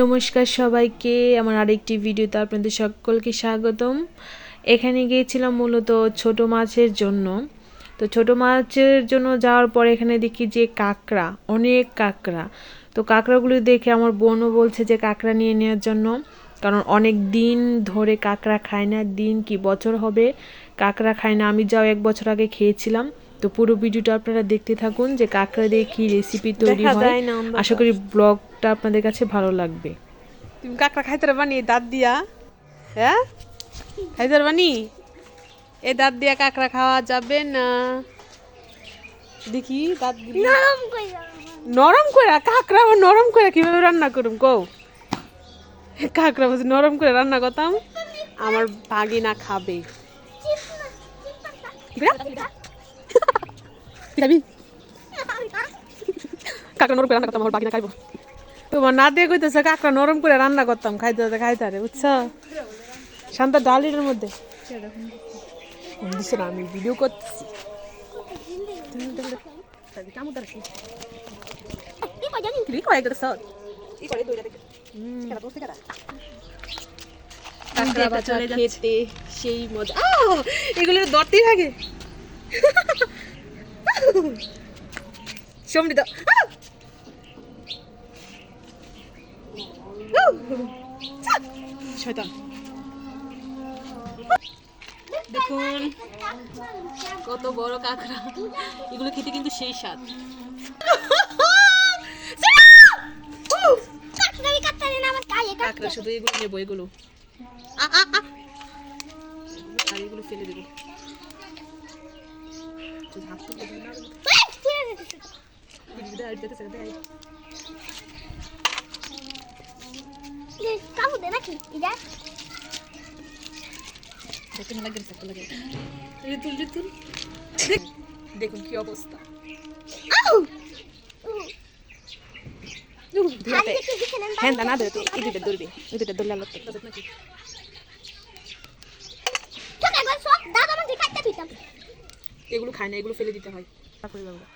নমস্কার সবাইকে, আমার আরেকটি ভিডিওতে আপনাদের সকলকে স্বাগতম। এখানে গিয়েছিলাম মূলত ছোট মাছের জন্য। তো ছোট মাছের জন্য যাওয়ার পর এখানে দেখি যে কাঁকড়া, অনেক কাঁকড়া। তো কাঁকড়াগুলো দেখে আমার বোনও বলছে যে কাঁকড়া নিয়ে নেওয়ার জন্য। কারণ অনেক দিন ধরে কাঁকড়া খায় না, দিন কি বছর হবে কাঁকড়া খায় না। আমি যাও এক বছর আগে খেয়েছিলাম। তো পুরো ভিডিওটা আপনারা দেখতে থাকুন যে কাঁকড়া দিয়ে কী রেসিপি তৈরি দেখা হয়। না আশা করি ব্লগটা আপনাদের কাছে ভালো লাগবে। তুমি কাঁকড়া খাইতে পারবানি দাঁত দিয়া। হ্যাঁ? খাইতে পারবানি এ দাঁত দিয়া কাঁকড়া খাওয়া যাবে না। দেখি দাঁত নরম করে কাঁকড়া আবার নরম করে কীভাবে রান্না করুম? কও। কাঁকড়া বলছি নরম করে রান্না করতাম। আমার ভাগিনা খাবে। যাবি? কাঁকড়া নরম করে রান্না করতাম আমার বাগিনা খাইবো। তোমার না দিয়ে কইতেছে কাঁকড়া নরম করে রান্না করতাম খাইতে খাইতে খাইতে আরে বুঝছ? শান্ত ডালির মধ্যে। না আমি ভিডিও করতেছি। সেই মজা! এগুলোর দরতেই থাকে সমৃদ্ধ! শয়তান দেখুন, কত বড় কাঁকড়া এগুলো খেতে কিন্তু সেই স্বাদ কাঁকড়া, শুধু এগুলো নেব, এগুলো। আর এগুলো শুধু হাত তুলতে দেবে না। দিদি, দেয়, দিতেছে, দেয়। দেখতে ভালো লাগছে ভালো লাগে এই তুল তুল দেখুন কি অবস্থা হ্যাঁ না ধরে তুই দুইটা ধরবি নাকি এগুলো খায় না এগুলো ফেলে দিতে হয়। তারপরে বাবা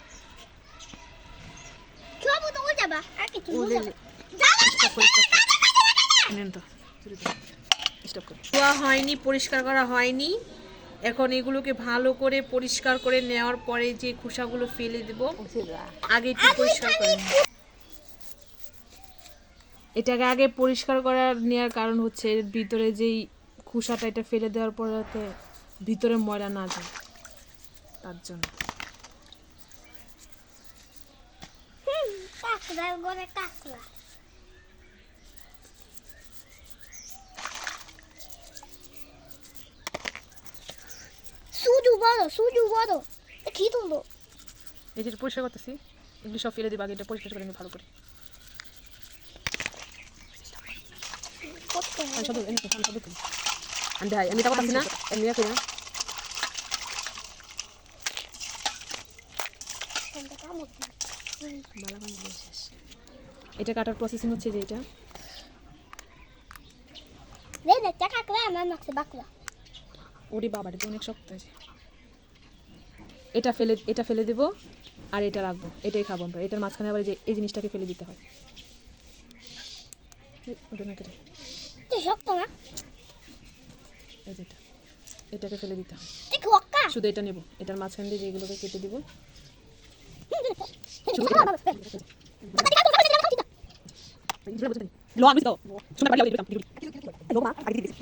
ধোয়া হয়নি পরিষ্কার করা হয়নি। এখন এগুলোকে ভালো করে পরিষ্কার করে নেওয়ার পরে যে খোসাগুলো ফেলে দেব আগে একটু পরিষ্কার করে। এটাকে আগে পরিষ্কার করার নেওয়ার কারণ হচ্ছে এর ভিতরে যেই খোসাটা এটা ফেলে দেওয়ার পর ভিতরে ময়লা না যায়। তার জন্য। সুজু বড় সুজু কি তুলবো এই যে পরিষ্কার করতেছি। এগুলো সব ফেলে দিব এটা পরিষ্কার করে ভালো করে। আমি না এমনি করি না। এটা কাটার প্রসেসিং হচ্ছে যে এটা। ওরে বাবার এটা অনেক শক্ত আছে এটা ফেলে এটা ফেলে দেব আর এটা রাখব। এটাই খাব আমরা। এটার মাঝখানে আবার এই যে এই জিনিসটাকে ফেলে দিতে হয়। এই, ওটা না কেটে। শক্ত না? এই যে এটা। এটাকে ফেলে দিতে হয়। শুধু এটা নেব। এটার মাঝখান দিয়ে যেগুলোকে কেটে দিব। 일로 와, 안 믿어. 정말 말이 안 돼, 이렇게 안 돼. 너무 막, 아기 들이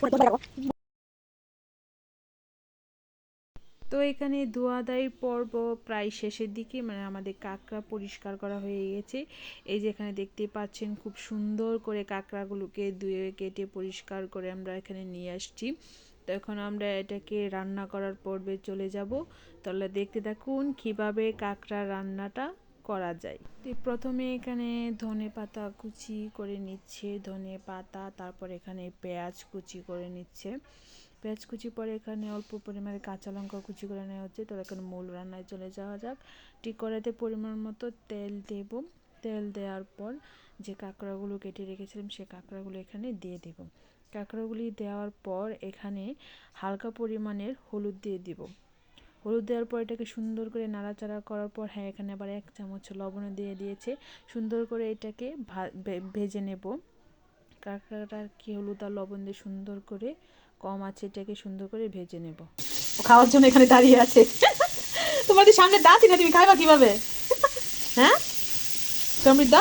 뭐라고? এখানে ধোয়াদাই পর্ব প্রায় শেষের দিকে মানে আমাদের কাঁকড়া পরিষ্কার করা হয়ে গেছে। এই যে এখানে দেখতে পাচ্ছেন খুব সুন্দর করে কাঁকড়াগুলোকে ধুয়ে কেটে পরিষ্কার করে আমরা এখানে নিয়ে আসছি। তো এখন আমরা এটাকে রান্না করার পর্বে চলে যাব। তাহলে দেখতে থাকুন কীভাবে কাঁকড়া রান্নাটা করা যায়। তো প্রথমে এখানে ধনে পাতা কুচি করে নিচ্ছে, ধনে পাতা, তারপর এখানে পেঁয়াজ কুচি করে নিচ্ছে। পেঁয়াজ কুচি পরে এখানে অল্প পরিমাণে কাঁচা লঙ্কা কুচি করে নেওয়া হচ্ছে। তো এখন মূল রান্নায় চলে যাওয়া যাক। ঠিক কড়াইতে পরিমাণ মতো তেল দেব। তেল দেওয়ার পর যে কাঁকড়াগুলো কেটে রেখেছিলাম, সে কাঁকড়াগুলো এখানে দিয়ে দেব। কাঁকড়াগুলি দেওয়ার পর এখানে হালকা পরিমাণের হলুদ দিয়ে দিব। হলুদ দেওয়ার পর এটাকে সুন্দর করে নাড়াচাড়া করার পর হ্যাঁ এখানে আবার এক চামচ লবণ দিয়ে দিয়েছে। সুন্দর করে এটাকে ভে- ভেজে নেব। কাঁকড়াটা কি হলুদ আর লবণ দিয়ে সুন্দর করে কম আছে এটাকে সুন্দর করে ভেজে নেব। খাওয়ার জন্য এখানে দাঁড়িয়ে আছে। তোমাদের সামনে দাঁতই না তুমি খাইবা কীভাবে? হ্যাঁ? সমৃদ্ধ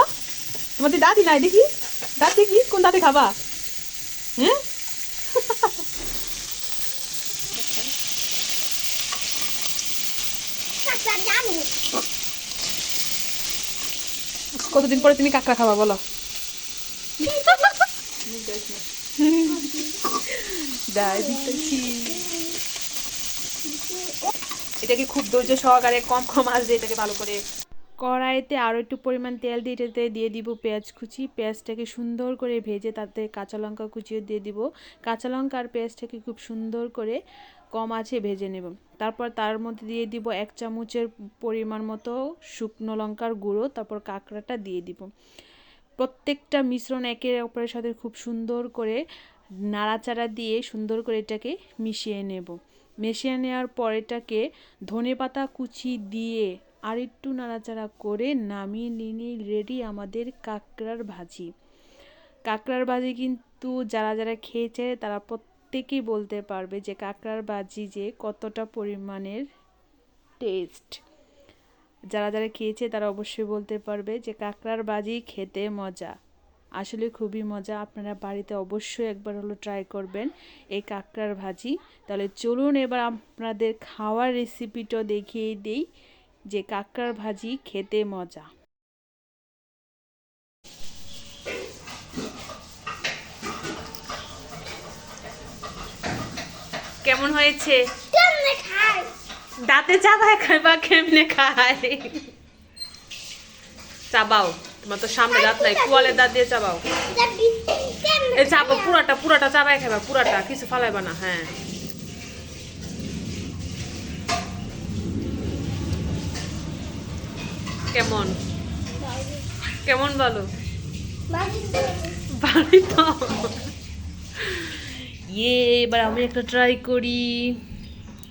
তোমাদের দাঁতই নাই দেখি। দাঁত দেখি কোন দাঁতে খাবা? হ্যাঁ? কতদিন পরে তুমি কাঁকড়া খাবা বলো? এটাকে খুব ধৈর্য সহকারে কম কম আঁচ দিয়ে এটাকে ভালো করে। কড়াইতে আরও একটু পরিমাণ তেল দিয়ে এটাতে দিয়ে দিব পেঁয়াজ কুচি। পেঁয়াজটাকে সুন্দর করে ভেজে তাতে কাঁচা লঙ্কা কুচিও দিয়ে দিব। কাঁচা লঙ্কা আর পেঁয়াজটাকে খুব সুন্দর করে কম আছে ভেজে নেব। তারপর তার মধ্যে দিয়ে দিব এক চামচের পরিমাণ মতো শুকনো লঙ্কার গুঁড়ো, তারপর কাঁকড়াটা দিয়ে দিব। প্রত্যেকটা মিশ্রণ একে অপরের সাথে খুব সুন্দর করে নাড়াচাড়া দিয়ে সুন্দর করে এটাকে মিশিয়ে নেব। মিশিয়ে নেওয়ার পর এটাকে ধনে পাতা কুচি দিয়ে আর একটু নাড়াচাড়া করে নামিয়ে নিয়ে রেডি আমাদের কাঁকড়ার ভাজি। কাঁকড়ার ভাজি কিন্তু যারা যারা খেয়েছে তারা প্রত্যেকেই বলতে পারবে যে কাঁকড়ার ভাজি যে কতটা পরিমাণের টেস্ট যারা যারা খেয়েছে তারা অবশ্যই বলতে পারবে যে কাঁকড়ার বাজি খেতে মজা। আসলে খুবই মজা। আপনারা বাড়িতে অবশ্যই একবার হলো ট্রাই করবেন এই কাঁকড়ার ভাজি। তাহলে চলুন এবার আপনাদের খাওয়ার রেসিপিটা দেখিয়ে দিই যে কাঁকড়ার ভাজি খেতে মজা। কেমন হয়েছে? দাঁতে চাবায় খাইবা কেমনে খায়? চাবাও, তোমার তো সামনে দাঁত নাই কুয়ালের দাঁত দিয়ে চাবাও। এই চাবো, পুরাটা পুরাটা চাবাই খাইবা, পুরাটা, কিছু ফালাইবা না হ্যাঁ। কেমন? কেমন বলো? বাড়ি তো ইয়ে এবার আমি একটা ট্রাই করি।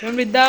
সমৃদ্ধা।